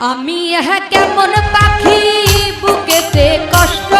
আমি ইহা কেমন পাখি বুকেতে কষ্ট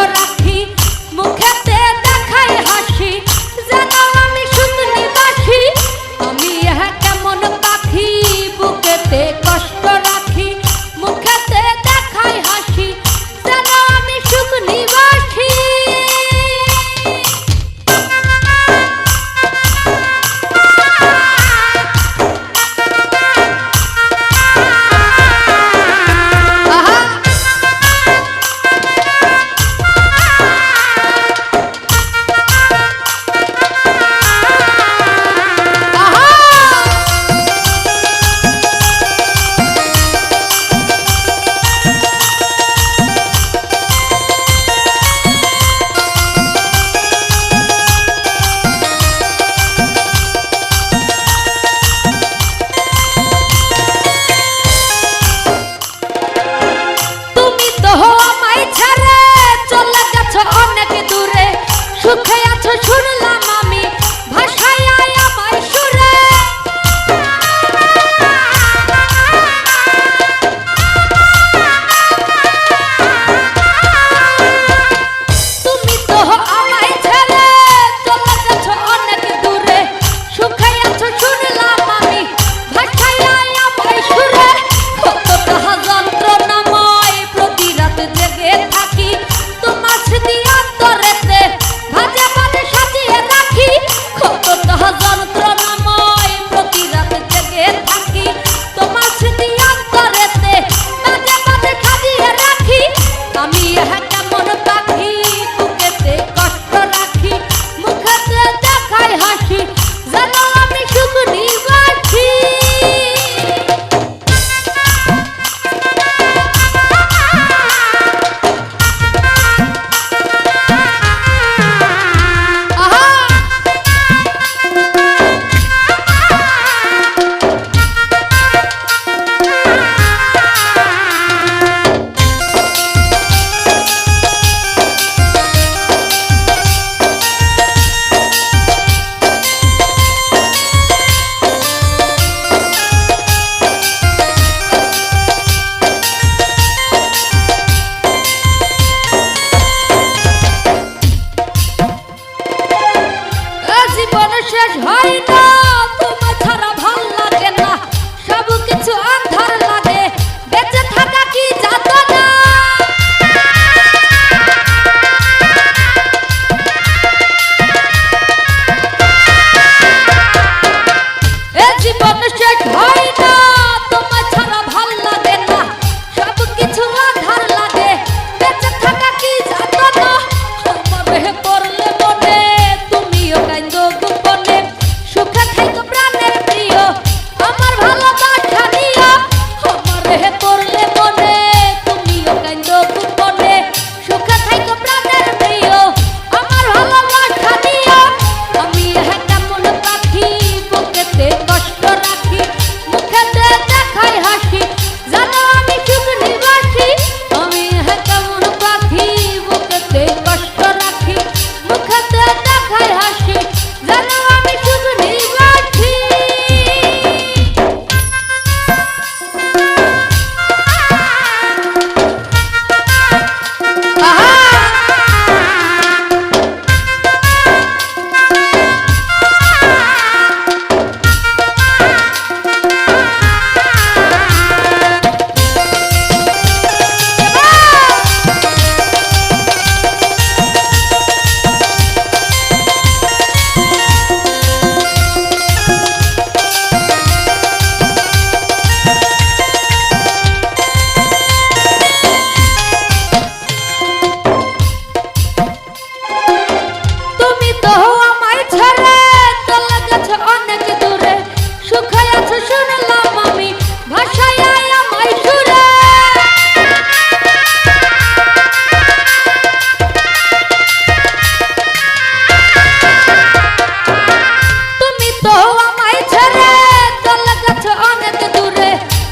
শেষ হয় না। তোমার ছাড়া ভালো লাগে না। সব কিছু আ